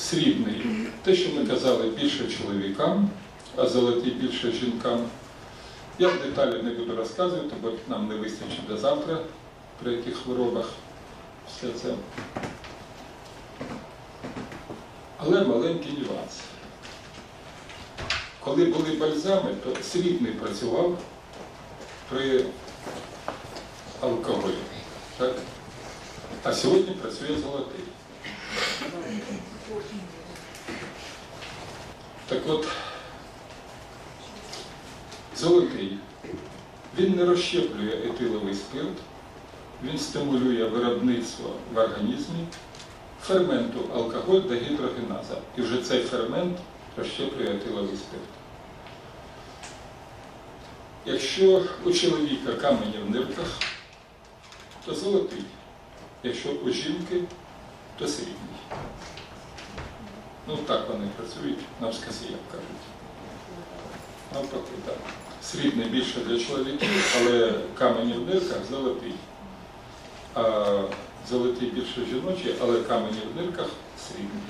срібний. Те, що ми казали, більше чоловікам, а золотий більше жінкам. Я в деталі не буду розказувати, бо нам не вистачить до завтра, при яких хворобах все це. Але маленький нюанс. Коли були бальзами, то срібний працював при алкоголі. Так? А сьогодні працює золотий. Так от, золотий, він не розщеплює етиловий спирт, він стимулює виробництво в організмі ферменту алкоголь до гідрогеназа. І вже цей фермент розщеплює етиловий спирт. Якщо у чоловіка камені в нирках, то золотий. Якщо у жінки, то срібний. Ну так вони працюють, навсказ, як кажуть. Навпаки, так. Срібний більше для чоловіків, але камені в дирках золотий. А золотий більше жіночий, але камені в дирках срібний.